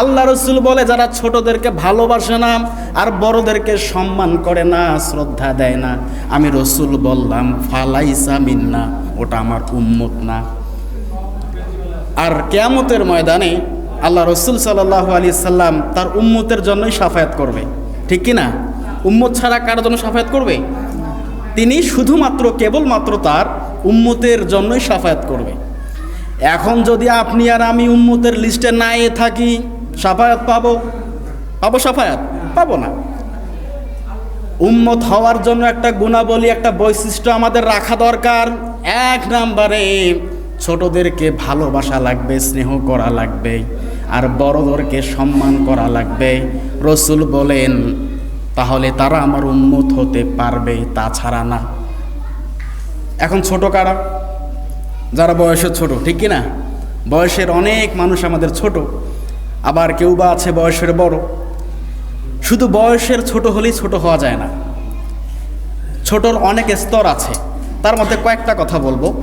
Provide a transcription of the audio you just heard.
আল্লাহ রসুল বলে, যারা ছোটদেরকে ভালোবাসে না আর বড়দেরকে সম্মান করে না, শ্রদ্ধা দেয় না, আমি রসুল বললাম, ফালাইসা মিন্না, ওটা আমার উম্মত না। আর কেয়ামতের ময়দানে আল্লাহ রসুল সাল্লাহ আলি সাল্লাম তার উম্মতের জন্যই সাফায়াত করবে। ঠিক কি না উম্মত ছাড়া কার জন্য সাফায়াত করবে? তিনি শুধুমাত্র, কেবলমাত্র তার উম্মতের জন্যই সাফায়াত করবে। এখন যদি আপনি আর আমি উম্মতের লিস্টে না থাকি সাফায়াত পাবো? পাবো সাফায়াত? পাবো না। উম্মত হওয়ার জন্য একটা গুণাবলী, একটা বৈশিষ্ট্য আমাদের রাখা দরকার। এক নাম্বারে, ছোটদেরকে ভালোবাসা লাগবে, স্নেহ করা লাগবে, আর বড়দেরকে সম্মান করা লাগবে। রসুল বলেন, তাহলে তারা আমার উন্মত হতে পারবে, তাছাড়া না। এখন ছোট কারা? যারা বয়সে ছোট, ঠিক কি না বয়সের অনেক মানুষ আমাদের ছোট। আবার কেউ বা আছে বয়সের বড়। শুধু বয়সের ছোট হলেই ছোট হওয়া যায় না। ছোটর অনেক স্তর আছে। তার মধ্যে কয়েকটা কথা বলব।